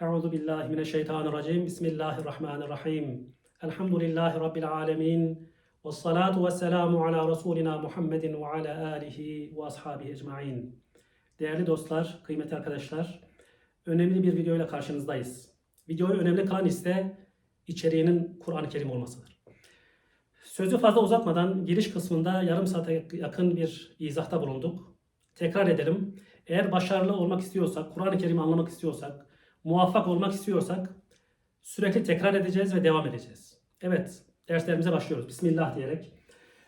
Euzu billahi mineşşeytanirracim. Bismillahirrahmanirrahim. Elhamdülillahi rabbil alamin. Ve salatu ve selamu ala Resulina Muhammedin ve ala alihi ve ashabihi ecmain. Değerli dostlar, kıymetli arkadaşlar, önemli bir videoyla karşınızdayız. Videoyu önemli kılan ise içeriğinin Kur'an-ı Kerim olmasıdır. Sözü fazla uzatmadan giriş kısmında yarım saate yakın bir izahta bulunduk. Tekrar edelim. Eğer başarılı olmak istiyorsak, Kur'an-ı Kerim'i anlamak istiyorsak, muvaffak olmak istiyorsak sürekli tekrar edeceğiz ve devam edeceğiz. Evet, derslerimize başlıyoruz. Bismillah diyerek.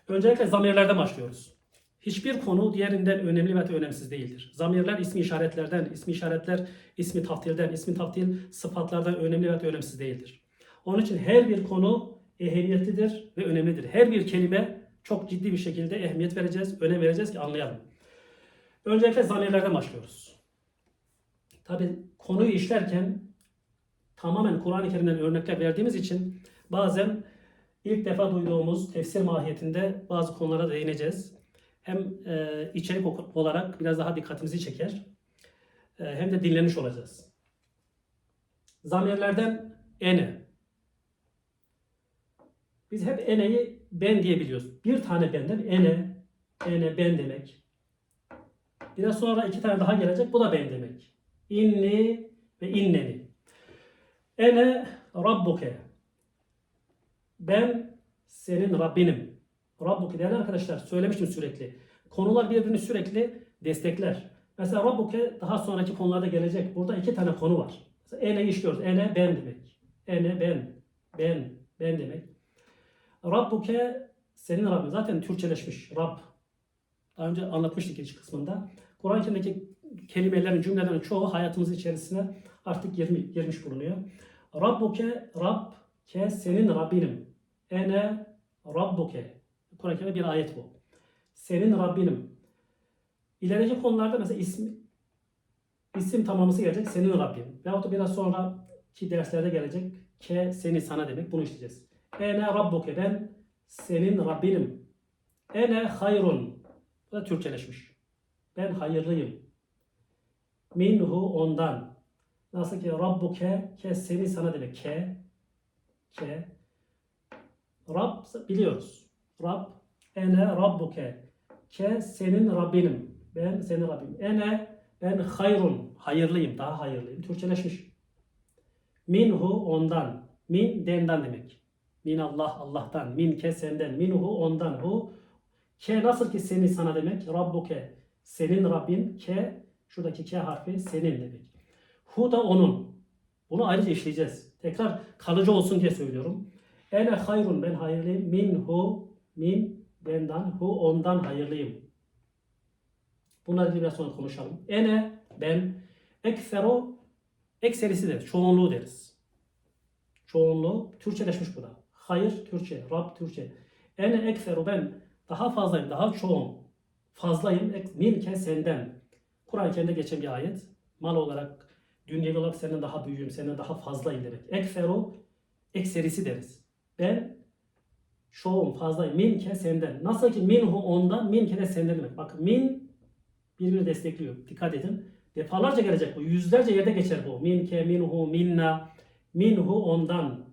Öncelikle zamirlerden başlıyoruz. Hiçbir konu diğerinden önemli ve önemsiz değildir. Zamirler ismi işaretlerden, ismi işaretler ismi taftilden, ismi taftil sıfatlardan önemli ve önemsiz değildir. Onun için her bir konu ehemmiyetlidir ve önemlidir. Her bir kelime çok ciddi bir şekilde ehemmiyet vereceğiz, önem vereceğiz ki anlayalım. Öncelikle zamirlerden başlıyoruz. Tabi konuyu işlerken tamamen Kur'an-ı Kerim'den örnekler verdiğimiz için bazen ilk defa duyduğumuz tefsir mahiyetinde bazı konulara değineceğiz. Hem e, içerik olarak biraz daha dikkatimizi çeker e, hem de dinlemiş olacağız. Zamirlerden ene. Biz hep eneyi ben diye biliyoruz. Bir tane benden ene, ene ben demek. Biraz sonra iki tane daha gelecek. Bu da ben demek. İnni ve inneni. Ene rabbuke. Ben senin Rabbinim. Rabbuke değerli arkadaşlar söylemiştim sürekli. Konular birbirini sürekli destekler. Mesela Rabbuke daha sonraki konularda gelecek. Burada iki tane konu var. Mesela ene işliyoruz. Ene ben demek. Ene ben. Ben. Ben demek. Rabbuke senin Rabbin. Zaten Türkçeleşmiş. Rab. Daha önce anlatmıştık giriş kısmında. Kur'an-ı Kerim'deki kelimelerin, cümlelerin çoğu hayatımız içerisine artık girmiş, girmiş bulunuyor. Rabbuke, Rab, ke senin Rabbinim. Ene Rabbuke. Kur'an-ı bir ayet bu. Senin Rabbinim. İleriki konularda mesela ismi, isim tamamısı gelecek. Senin Rabbin. Veyahut da biraz sonraki derslerde gelecek. Ke seni sana demek. Bunu işleyeceğiz. Ene Rabbuke. Ben senin Rabbinim. Ene hayrun. Bu da Türkçeleşmiş. Ben hayırlıyım. Minhu ondan. Nasıl ki Rabbuke ke seni sana demek. Ke ke Rab biliyoruz. Rab ene Rabbuke ke senin Rabbinim. Ben senin Rabbim. Ene ben hayrun. Hayırlıyım. Daha hayırlıyım. Türkçeleşmiş. Minhu ondan. Min denden demek. Min Allah Allah'tan. Min ke senden. Minhu ondan. Hu ke nasıl ki seni sana demek. Rabbuke senin Rabbin ke şuradaki ke harfi senin demek. Hu da onun. Bunu ayrıca işleyeceğiz. Tekrar kalıcı olsun diye söylüyorum. Ene hayrun ben hayırlıyım. Min hu min benden hu ondan hayırlıyım. Bunları biraz sonra konuşalım. Ene ben ekseru ekserisi deriz. Çoğunluğu deriz. Çoğunluğu Türkçeleşmiş bu da. Hayır Türkçe, Rab Türkçe. Ene ekseru ben daha fazlayım, daha çoğum. Fazlayım minke senden. Kur'an-ı Kerim'de geçen bir ayet. Mal olarak, dünyevi olarak senden daha büyüğüm, senden daha fazlayım demek. Ekferu, ekserisi deriz. Ben çoğum, fazlayım. Minke senden. Nasıl ki minhu ondan, minke de senden demek. Bak min birbirini destekliyor. Dikkat edin. Defalarca gelecek bu. Yüzlerce yerde geçer bu. Minke, minhu, minna. Minhu ondan.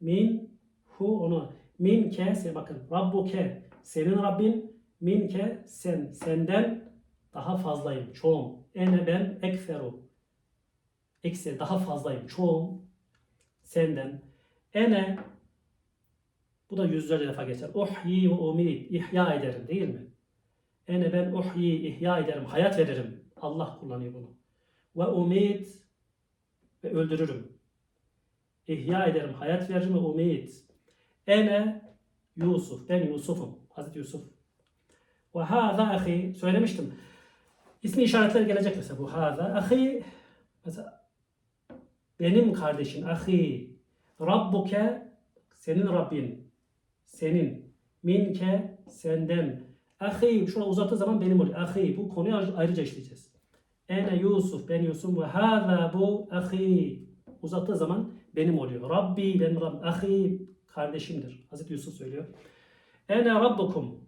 Min, hu onu. Minke, bakın. Rabbuke, senin Rabbin. Minke, sen, senden daha fazlayım, çoğum. Ene ben ekferu. Ekser, daha fazlayım, çoğum. Senden. Ene bu da yüzlerce defa geçer. Uhyi ve umid. ihya ederim değil mi? Ene ben uhyi, ihya ederim, hayat veririm. Allah kullanıyor bunu. Ve umid ve öldürürüm. İhya ederim, hayat veririm ve umid. Ene Yusuf. Ben Yusuf'um. Hazreti Yusuf. Ve hâzâ ahi. Söylemiştim. İsmi işaretler gelecek mesela bu hâzâ. Ahi mesela benim kardeşim. Ahi. Rabbuke senin Rabbin. Senin. Minke senden. Ahi şuna uzattığı zaman benim oluyor. Ahi bu konuyu ayrıca işleyeceğiz. Ene Yusuf ben Yusuf ve hâzâ bu ahi. Uzattığı zaman benim oluyor. Rabbi benim Rabbim. Ahi kardeşimdir. Hazreti Yusuf söylüyor. Ene Rabbukum.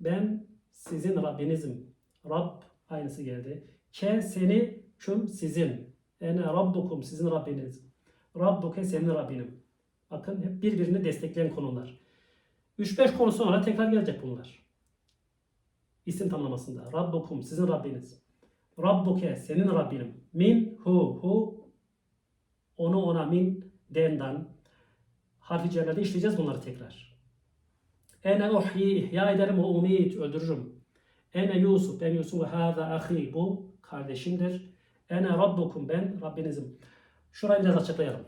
Ben sizin Rabbinizim. Rab aynısı geldi. Ke seni küm sizin. Ene Rabbukum sizin Rabbiniz. Rabbuke senin Rabbinim. Bakın hep birbirini destekleyen konular. 3-5 konu sonra tekrar gelecek bunlar. İsim tamlamasında. Rabbukum sizin Rabbiniz. Rabbuke senin Rabbinim. Min hu hu onu ona min dendan harfi cerrede işleyeceğiz bunları tekrar. Ene uhyi ihya ederim ve umit öldürürüm. Ene Yusuf ben Yusuf ve hâzâ ahi bu kardeşimdir. Ene rabbukum ben Rabbinizim. Şurayı biraz açıklayalım.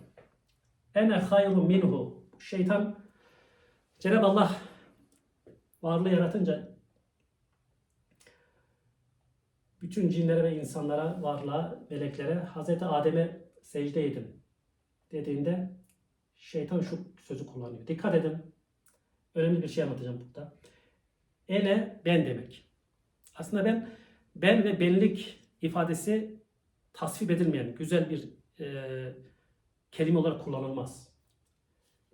Ene hayrun minhu. Şeytan Cenab-ı Allah varlığı yaratınca bütün cinlere ve insanlara, varlığa, meleklere Hazreti Adem'e secde edin dediğinde şeytan şu sözü kullanıyor. Dikkat edin. Önemli bir şey anlatacağım burada. Ene ben demek. Aslında ben ben ve benlik ifadesi tasvip edilmeyen güzel bir e, kelime olarak kullanılmaz.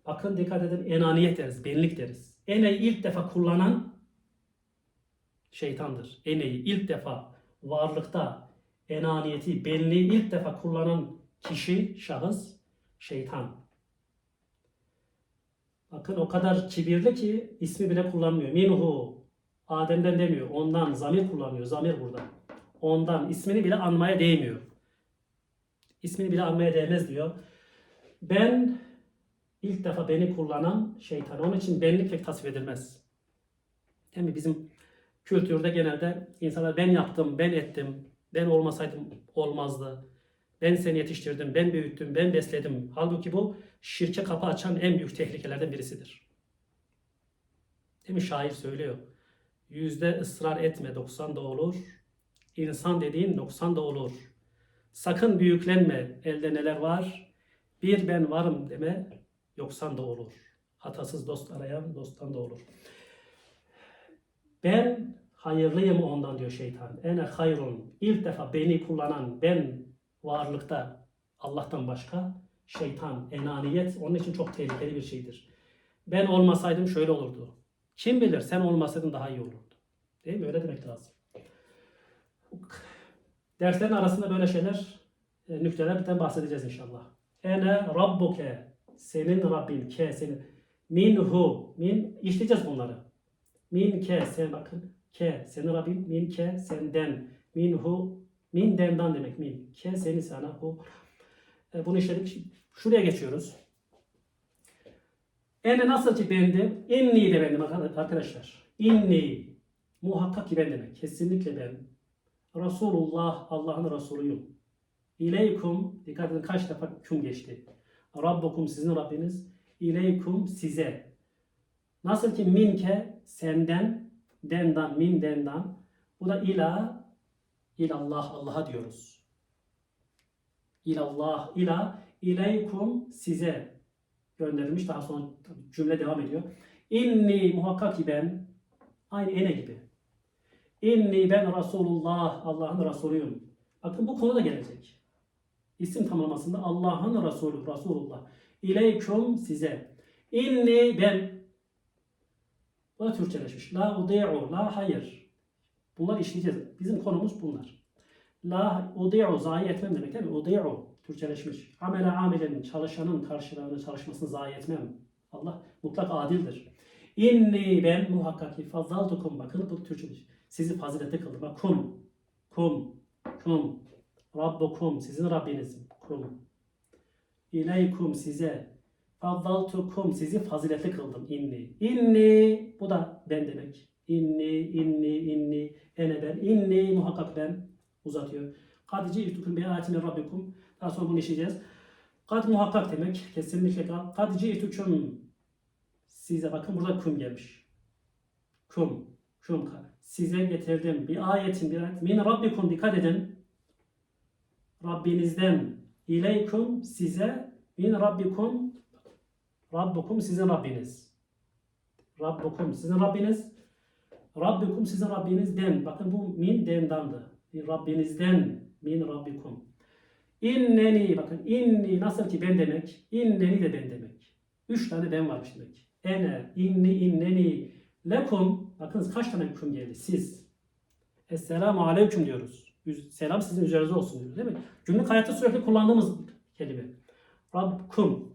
Bakın dikkat edin enaniyet deriz, benlik deriz. Ene'yi ilk defa kullanan şeytandır. Ene'yi ilk defa varlıkta enaniyeti, benliği ilk defa kullanan kişi, şahıs şeytan. Bakın o kadar kibirli ki ismi bile kullanmıyor. Minhu. Adem'den demiyor. Ondan zamir kullanıyor. Zamir burada. Ondan ismini bile anmaya değmiyor. İsmini bile anmaya değmez diyor. Ben ilk defa beni kullanan şeytan. Onun için benlik pek tasvip edilmez. Değil mi? Bizim kültürde genelde insanlar ben yaptım, ben ettim, ben olmasaydım olmazdı. Ben seni yetiştirdim, ben büyüttüm, ben besledim. Halbuki bu şirke kapı açan en büyük tehlikelerden birisidir. Değil mi? Şair söylüyor. Yüzde ısrar etme, 90 da olur. İnsan dediğin 90 da olur. Sakın büyüklenme, elde neler var. Bir ben varım deme, yoksan da olur. Hatasız dost arayan dosttan da olur. Ben hayırlıyım ondan diyor şeytan. Ene hayrun. İlk defa beni kullanan ben varlıkta Allah'tan başka şeytan, enaniyet onun için çok tehlikeli bir şeydir. Ben olmasaydım şöyle olurdu. Kim bilir sen olmasaydın daha iyi olurdu. Değil mi? Öyle demek lazım. Derslerin arasında böyle şeyler, e, nüktelerden bahsedeceğiz inşallah. Ene rabbuke, senin Rabbin, ke, senin. Minhu, min, işleyeceğiz bunları. Min ke, sen bakın, ke, senin Rabbin, min ke, senden. Minhu, min dendan demek, min. Ke, seni sana, hu. E, bunu işledik. Şuraya geçiyoruz. Ene nasıl ki bendim, inni de bendim arkadaşlar. İnni, muhakkak ki ben demek. Kesinlikle ben. Resulullah, Allah'ın Resulüyüm. İleykum, dikkat edin kaç defa küm geçti. Rabbukum sizin Rabbiniz. İleykum size. Nasıl ki minke senden, dendan, min dendan. Bu da ila, ilallah, Allah'a diyoruz. İlallah, ila, ileykum size gönderilmiş. Daha sonra cümle devam ediyor. İnni muhakkak ki ben, aynı ene gibi. İnni ben Resulullah, Allah'ın Resulüyüm. Bakın bu konu da gelecek. İsim tamlamasında Allah'ın Resulü, Resulullah. İleyküm size. İnni ben. Bu da Türkçeleşmiş. La udi'u, la hayır. Bunlar işleyeceğiz. Bizim konumuz bunlar. La udi'u, zayi etmem demek değil mi? Udi'u, Türkçeleşmiş. Amele amilenin, çalışanın karşılığını, çalışmasını zayi etmem. Allah mutlak adildir. İnni ben muhakkak ki fazzaltukum. Bakın bu Türkçeleşmiş. Sizi fazilete kıldım. Bak kum, kum, kum. Rabbukum sizin Rabbiniz. Kum. İleykum size. Faddaltukum sizi faziletli kıldım. İnni. İnni bu da ben demek. İnni, inni, inni, ene ben. İnni muhakkak ben uzatıyor. Kad ci'tukum bi ayatin min rabbikum. Daha sonra bunu işleyeceğiz. Kad muhakkak demek. Kesinlikle kad. Kad ci'tukum size bakın burada kum gelmiş. Kum. Kum. Size getirdim bir ayetin bir ayet. Min rabbikum dikkat edin. Rabbinizden ileykum size min rabbikum rabbukum sizin Rabbiniz. Rabbukum sizin Rabbiniz. Rabbikum sizin Rabbinizden. Bakın bu min dendandı. Rabbinizden min rabbikum. İnneni bakın inni nasıl ki ben demek. İnneni de ben demek. Üç tane ben varmış demek. Ene, inni, inneni, lekum. Bakınız kaç tane hüküm geldi? Siz. Esselamu aleyküm diyoruz. Selam sizin üzerinize olsun diyor değil mi? Günlük hayatta sürekli kullandığımız kelime. Rabbukum.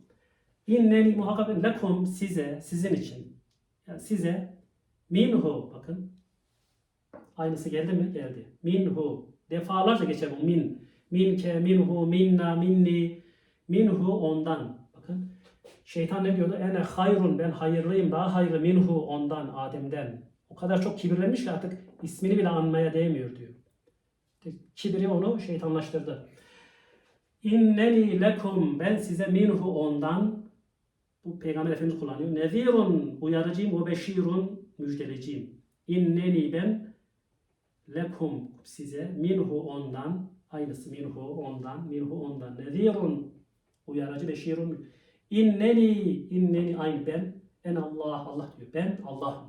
İnneni muhakkak lekum size, sizin için. Yani size minhu bakın. Aynısı geldi mi? Geldi. Minhu. Defalarca geçer bu min. Minke, minhu, minna, minni. Minhu ondan. Bakın. Şeytan ne diyordu? Ene hayrun ben hayırlıyım daha hayırlı minhu ondan Adem'den. O kadar çok kibirlenmiş ki artık ismini bile anmaya değmiyor diyor. Kibri onu şeytanlaştırdı. İnneni lekum ben size minhu ondan bu Peygamber Efendimiz kullanıyor. Nezirun uyarıcıyım ve beşirun müjdeleciyim. İnneni ben lekum size minhu ondan aynısı minhu ondan minhu ondan nezirun uyarıcı beşirun inneni inneni aynı ben en Allah Allah diyor ben Allah'ım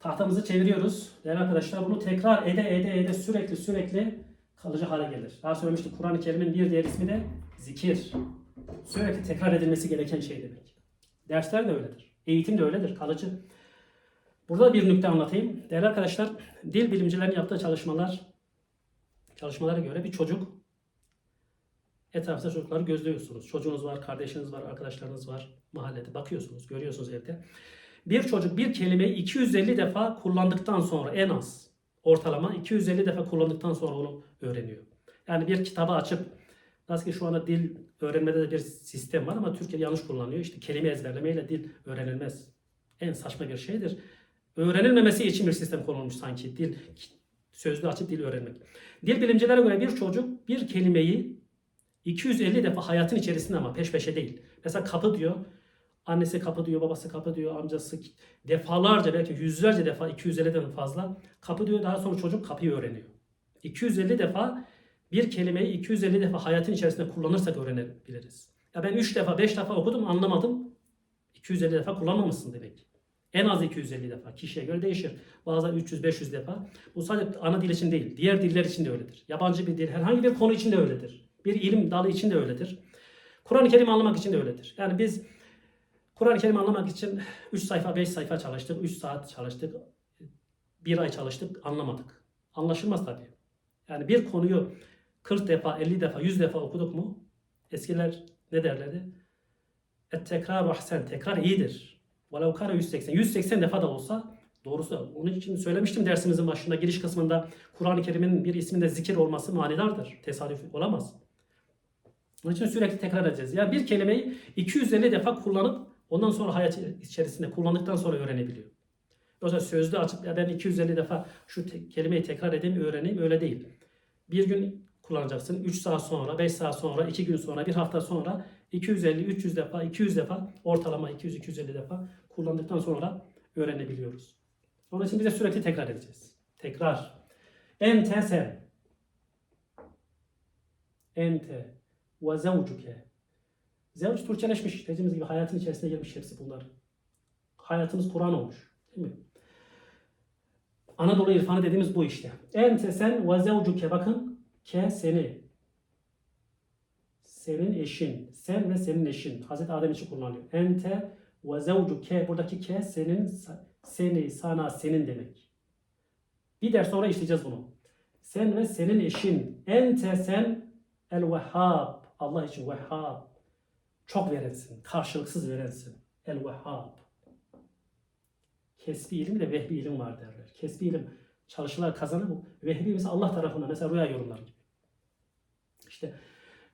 tahtamızı çeviriyoruz değerli arkadaşlar bunu tekrar ede ede ede sürekli sürekli kalıcı hale gelir daha söylemiştik Kur'an-ı Kerim'in bir diğer ismi de zikir sürekli tekrar edilmesi gereken şey demek dersler de öyledir eğitim de öyledir kalıcı Burada bir nükte anlatayım. Değerli arkadaşlar, dil bilimcilerin yaptığı çalışmalar çalışmalara göre bir çocuk etrafta çocukları gözlüyorsunuz. Çocuğunuz var, kardeşiniz var, arkadaşlarınız var. Mahallede bakıyorsunuz, görüyorsunuz evde. Bir çocuk bir kelimeyi 250 defa kullandıktan sonra en az ortalama 250 defa kullandıktan sonra onu öğreniyor. Yani bir kitabı açıp nasıl ki şu anda dil öğrenmede de bir sistem var ama Türkiye yanlış kullanıyor. İşte kelime ezberlemeyle dil öğrenilmez. En saçma bir şeydir öğrenilmemesi için bir sistem konulmuş sanki dil sözlü açıp dil öğrenmek. Dil bilimcilere göre bir çocuk bir kelimeyi 250 defa hayatın içerisinde ama peş peşe değil. Mesela kapı diyor. Annesi kapı diyor, babası kapı diyor, amcası defalarca belki yüzlerce defa 250'den fazla kapı diyor. Daha sonra çocuk kapıyı öğreniyor. 250 defa bir kelimeyi 250 defa hayatın içerisinde kullanırsak öğrenebiliriz. Ya ben 3 defa 5 defa okudum anlamadım. 250 defa kullanmamışsın demek. En az 250 defa. Kişiye göre değişir. Bazen 300-500 defa. Bu sadece ana dil için değil. Diğer diller için de öyledir. Yabancı bir dil, herhangi bir konu için de öyledir. Bir ilim dalı için de öyledir. Kur'an-ı Kerim anlamak için de öyledir. Yani biz Kur'an-ı Kerim anlamak için 3 sayfa, 5 sayfa çalıştık, 3 saat çalıştık, 1 ay çalıştık, anlamadık. Anlaşılmaz tabii. Yani bir konuyu 40 defa, 50 defa, 100 defa okuduk mu? Eskiler ne derlerdi? Et tekrar ahsen, tekrar iyidir. Velev kare 180. 180 defa da olsa doğrusu onun için söylemiştim dersimizin başında giriş kısmında Kur'an-ı Kerim'in bir isminde zikir olması manidardır. Tesadüf olamaz. Onun için sürekli tekrar edeceğiz. Yani bir kelimeyi 250 defa kullanıp ondan sonra hayat içerisinde kullandıktan sonra öğrenebiliyor. Yoksa sözlü açıp ya ben 250 defa şu te- kelimeyi tekrar edeyim öğreneyim öyle değil. Bir gün kullanacaksın. 3 saat sonra, 5 saat sonra, 2 gün sonra, bir hafta sonra 250, 300 defa, 200 defa ortalama 200-250 defa kullandıktan sonra öğrenebiliyoruz. Onun için bize sürekli tekrar edeceğiz. Tekrar. Ente sen. Ente ve zevcuke. Zevc Türkçeleşmiş. Dediğimiz gibi hayatın içerisine girmiş hepsi bunlar. Hayatımız Kur'an olmuş. Değil mi? Anadolu irfanı dediğimiz bu işte. Ente sen ve zevcuke. Bakın. Ke seni. Senin eşin. Sen ve senin eşin. Hazreti Adem için kullanılıyor. Ente ve zevcuke. Buradaki ke senin, seni, sana, senin demek. Bir ders sonra işleyeceğiz bunu. Sen ve senin eşin. Ente sen el vehhab. Allah için vehhab. Çok verensin. Karşılıksız verensin. El vehhab. Kesbi ilim de vehbi ilim var derler. Kesbi ilim çalışılar kazanır. Vehbi mesela Allah tarafından mesela rüya yorumları gibi. İşte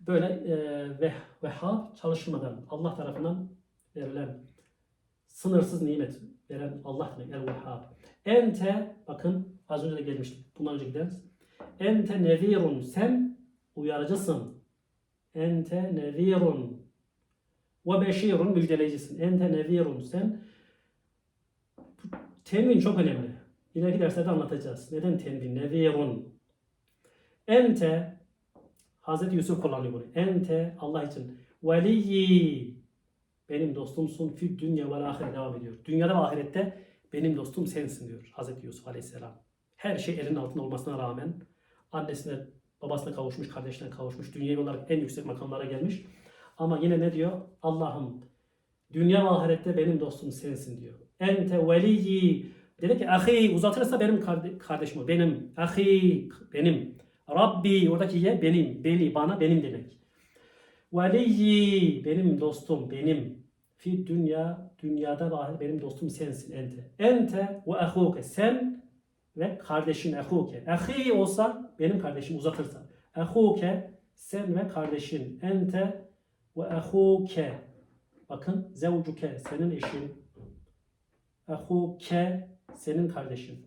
böyle e, veh, vehhab çalışılmadan Allah tarafından verilen sınırsız nimet veren Allah demek. El vehhab. Ente bakın az önce de gelmiştik. Bundan önceki ders. Ente nevirun. Sen uyarıcısın. Ente nevirun. Ve beşirun müjdeleyicisin. Ente nevirun. Sen Tenvin çok önemli. İleriki derslerde anlatacağız. Neden tenvin? Nevirun. Ente Hazreti Yusuf kullanıyor bunu. Ente Allah için. Veliyyi benim dostumsun. Fid dünya ve ahiret devam ediyor. Dünyada ve ahirette benim dostum sensin diyor Hazreti Yusuf Aleyhisselam. Her şey elinin altında olmasına rağmen annesine babasına kavuşmuş, kardeşine kavuşmuş, dünyevi olarak en yüksek makamlara gelmiş. Ama yine ne diyor? Allah'ım dünya ve ahirette benim dostum sensin diyor. Ente veliyyi Dedi ki ahi uzatırsa benim karde- kardeşim o. Benim. Ahi benim. Rabbi oradaki ye benim. Beni bana benim demek. Veliyyi benim dostum benim. Fi dünya dünyada da benim dostum sensin ente. Ente ve ahuke sen ve kardeşin ahuke. Ahi olsa benim kardeşim uzatırsa. Ahuke sen ve kardeşin. Ente ve ahuke. Bakın zevcuke senin eşin. Ahuke senin kardeşin.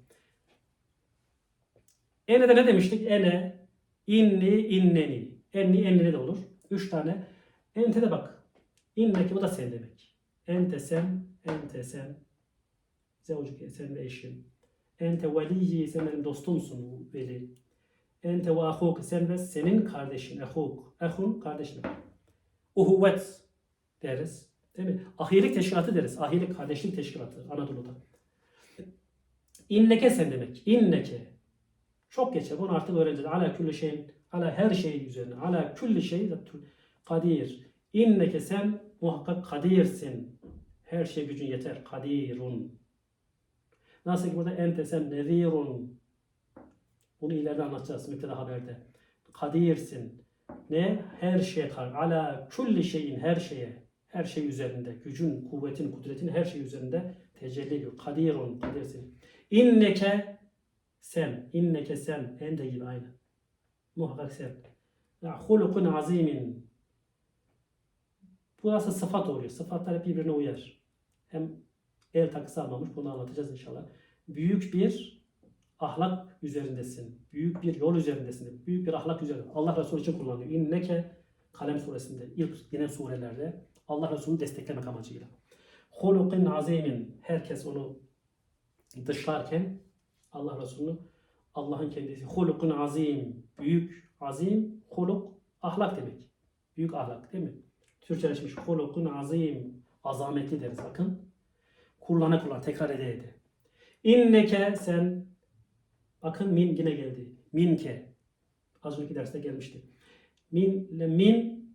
Ene de ne demiştik? Ene, inni, inneni. Enni, enneni de olur. Üç tane. Ente de bak. İnneki bu da sen demek. Ente sen, ente sen. Zevcuke sen eşin. Ente veliyyi sen benim dostumsun veli. Ente ve ahuk sen ve senin kardeşin. Ahuk. Ahun kardeşin. Uhuvvet deriz. Değil mi? Ahilik teşkilatı deriz. Ahilik kardeşlik teşkilatı Anadolu'da. İnneke sen demek. İnneke. Çok geçer. Bunu artık öğreneceğiz. Ala külli şeyin, ala her şey üzerine. Ala külli şey kadir. İnneke sen muhakkak kadirsin. Her şey gücün yeter. Kadirun. Nasıl ki burada ente sen nezirun. Bunu ileride anlatacağız müpteda haberde. Kadirsin. Ne? Her şeye kar. Ala külli şeyin her şeye. Her şey üzerinde. Gücün, kuvvetin, kudretin her şey üzerinde tecelli ediyor. Kadirun. Kadirsin. İnneke sen. İnneke sen. Ente gibi aynı. Muhakkak sen. Ya hulukun azimin. Burası sıfat oluyor. Sıfatlar hep birbirine uyar. Hem el takısı almamış. Bunu anlatacağız inşallah. Büyük bir ahlak üzerindesin. Büyük bir yol üzerindesin. Büyük bir ahlak üzerinde. Allah Resulü için kullanıyor. İnneke Kalem suresinde ilk yine surelerde Allah Resulü'nü desteklemek amacıyla. Hulukin azimin herkes onu dışlarken Allah Resulü'nü Allah'ın kendisi hulukun azim büyük azim huluk ahlak demek. Büyük ahlak değil mi? Türkçeleşmiş hulukun azim azametli deriz bakın. Kullana kullan tekrar ede ede. İnneke sen bakın min yine geldi. Minke az önceki derste gelmişti. Min, min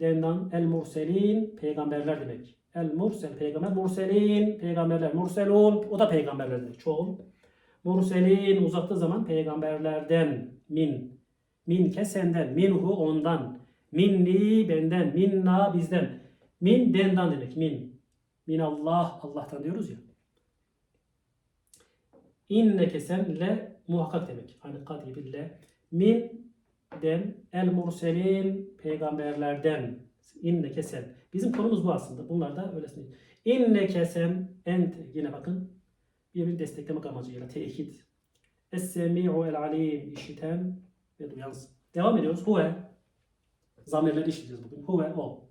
denden el murselin peygamberler demek. El mursel peygamber murselin peygamberler murselun o da peygamberler demek çoğul. Murselin uzattığı zaman peygamberlerden min min senden minhu ondan minni benden minna bizden min dendan demek min min Allah Allah'tan diyoruz ya. İnneke senle muhakkak demek. Hani kadi bille min den el murselin peygamberlerden inneke sen. Bizim konumuz bu aslında. Bunlar da öylesine. İnneke sen ent yine bakın birbirini desteklemek amacıyla tekit. Es-semi'u el alim işiten ve duyansın. Devam ediyoruz. Huve zamirleri işleyeceğiz bugün. Huve o.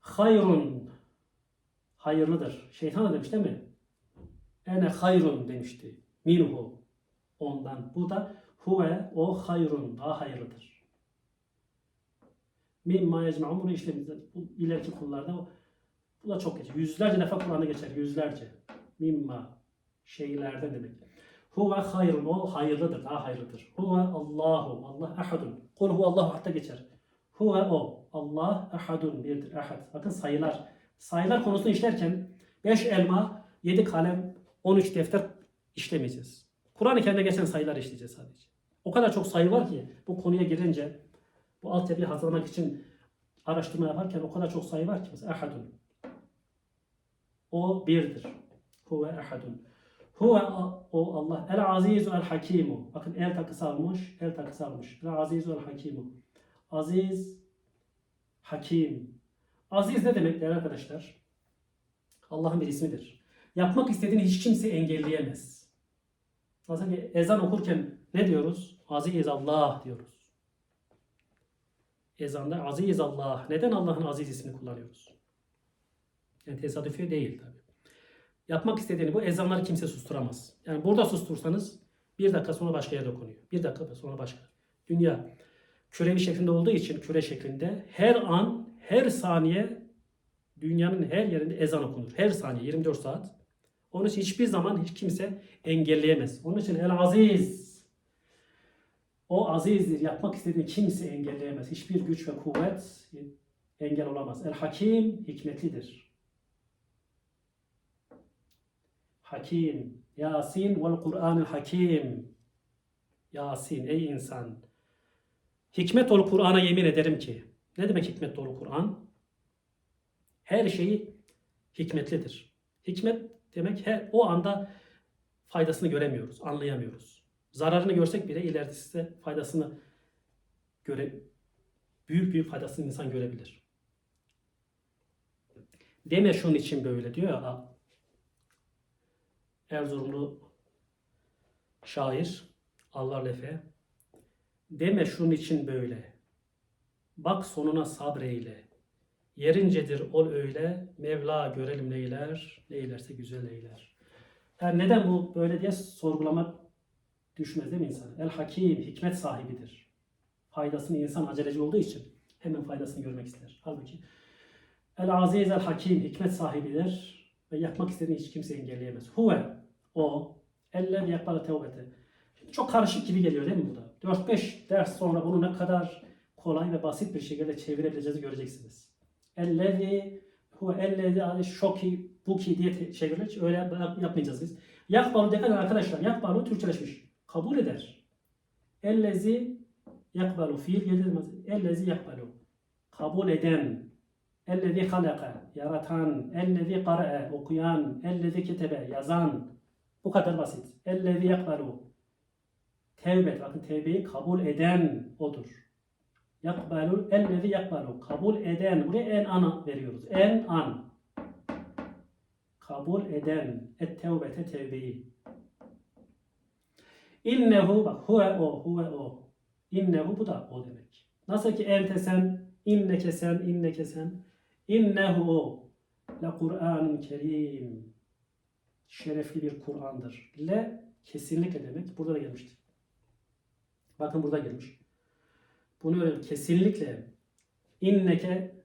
Hayrun hayırlıdır. Şeytan da demiş değil mi? Ene hayrun demişti. Minhu ondan. Bu da huve o hayrun daha hayırlıdır. Mimma yecma'un bunu işlemizde bu ileriki kullarda o- bu da çok geçer. Yüzlerce defa Kur'an'da geçer. Yüzlerce. Mimma şeylerden demek. Huve hayrun o hayırlıdır. Daha hayırlıdır. Huve Allahu Allah ahadun. Kul huve Allahu hatta geçer. Huve o Allah ahadun birdir. Ahad. Bakın sayılar. Sayılar konusunu işlerken 5 elma, 7 kalem, 13 defter işlemeyeceğiz. Kur'an-ı Kerim'de geçen sayılar işleyeceğiz sadece. O kadar çok sayı var ki bu konuya girince bu altyapıyı hazırlamak için araştırma yaparken o kadar çok sayı var ki mesela ahadun. O birdir. Huve ahadun. Huve o Allah el azizu el hakimu. Bakın el takısı almış, el takısı almış. El azizu el hakimu. Aziz, hakim. Aziz ne demek değerli arkadaşlar? Allah'ın bir ismidir. Yapmak istediğini hiç kimse engelleyemez. Ki ezan okurken ne diyoruz? Aziz Allah diyoruz. Ezanda aziz Allah. Neden Allah'ın aziz ismini kullanıyoruz? Yani tesadüfi değil tabi. Yapmak istediğini bu ezanları kimse susturamaz. Yani burada sustursanız bir dakika sonra başka yere dokunuyor. Bir dakika sonra başka. Dünya kürevi şeklinde olduğu için küre şeklinde her an, her saniye dünyanın her yerinde ezan okunur. Her saniye 24 saat. Onun için hiçbir zaman hiç kimse engelleyemez. Onun için el aziz. O azizdir. Yapmak istediğini kimse engelleyemez. Hiçbir güç ve kuvvet engel olamaz. El hakim hikmetlidir. Hakim. Yasin vel Kur'anil Hakim. Yasin ey insan. Hikmet dolu Kur'an'a yemin ederim ki. Ne demek hikmet dolu Kur'an? Her şeyi hikmetlidir. Hikmet demek her, o anda faydasını göremiyoruz, anlayamıyoruz. Zararını görsek bile ileride faydasını göre büyük büyük faydasını insan görebilir. Deme şunun için böyle diyor ya Erzurumlu şair Allah Lefe. Deme şunun için böyle. Bak sonuna sabreyle. Yerincedir ol öyle. Mevla görelim neyler. Neylerse güzel eyler. Yani neden bu böyle diye sorgulamak düşmez değil mi insan? El Hakim hikmet sahibidir. Faydasını insan aceleci olduğu için hemen faydasını görmek ister. Halbuki El Aziz El Hakim hikmet sahibidir ve yapmak istediğini hiç kimse engelleyemez. Huve o eller yakbalı tevbete. Çok karışık gibi geliyor değil mi burada? 4-5 ders sonra bunu ne kadar kolay ve basit bir şekilde çevirebileceğinizi göreceksiniz. Ellezi huve ellezi ali şoki buki diye çevirilir. Öyle yap- yapmayacağız biz. Yakbalu dikkat arkadaşlar. Yakbalu Türkçeleşmiş. Kabul eder. Ellezi yakbalu fiil gelir. Ellezi yakbalu. Kabul eden. Ellezi halaka. Yaratan. Ellezi kara'a. Okuyan. Ellezi kitebe. Yazan. Bu kadar basit. Ellezi yakbalu. Tevbe. Bakın tevbeyi kabul eden odur. Yakbalu. Ellezi yakbalu. Kabul eden. Buraya en ana veriyoruz. En an. Kabul eden. Et tevbete tevbeyi. İnnehu bak huve o huve o. İnnehu bu da o demek. Nasıl ki ente sen, inneke sen, inneke. İnnehu o. La Kur'anun kerim. Şerefli bir Kur'an'dır. Le kesinlikle demek. Burada da gelmişti. Bakın burada gelmiş. Bunu öyle kesinlikle inneke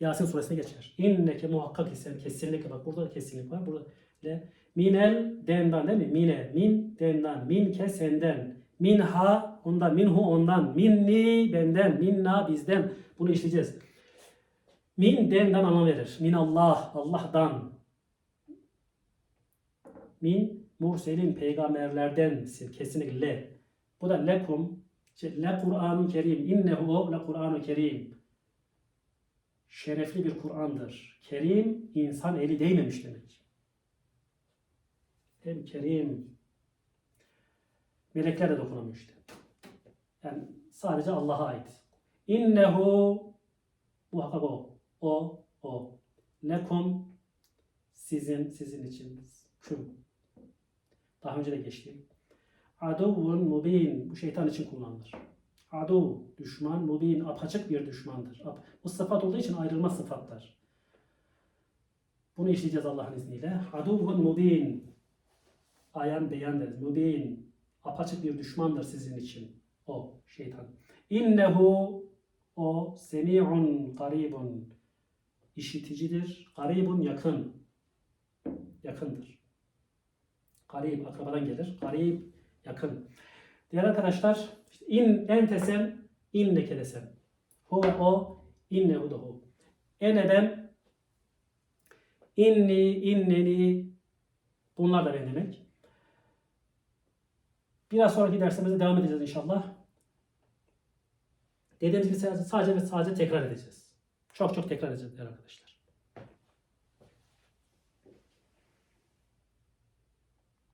Yasin suresine geçer. İnneke muhakkak isen kesinlikle bak burada da kesinlik var. Burada le minel dendan değil mi? Mine min dendan minke senden minha ondan minhu ondan minni benden minna bizden bunu işleyeceğiz. Min dendan anlam verir. Min Allah Allah'tan. Min murselin peygamberlerdensin. Kesinlikle le. Bu da lekum şey, le Kur'an-ı Kerim. İnnehu o le Kur'an-ı Kerim. Şerefli bir Kur'an'dır. Kerim insan eli değmemiş demek. Hem Kerim. Melekler de dokunamıyor işte. Yani sadece Allah'a ait. İnnehu muhakkak o. O, o. Lekum sizin, sizin için. Küm. Daha önce de geçti. Aduvun mubin. Bu şeytan için kullanılır. Adu, düşman, mubin, apaçık bir düşmandır. Bu sıfat olduğu için ayrılmaz sıfatlar. Bunu işleyeceğiz Allah'ın izniyle. Aduvun mubin. Ayan beyan deriz. Mubin. Apaçık bir düşmandır sizin için. O şeytan. İnnehu o semi'un garibun. İşiticidir. Garibun yakın. Yakındır. Garib akrabadan gelir. Garib yakın. Diğer arkadaşlar işte in entesen inneke desen. Hu o innehu da hu. Ene ben inni inneni bunlar da ben demek. Biraz sonraki dersimizde devam edeceğiz inşallah. Dediğimiz gibi sadece ve sadece tekrar edeceğiz. Çok çok tekrar edeceğiz değerli arkadaşlar.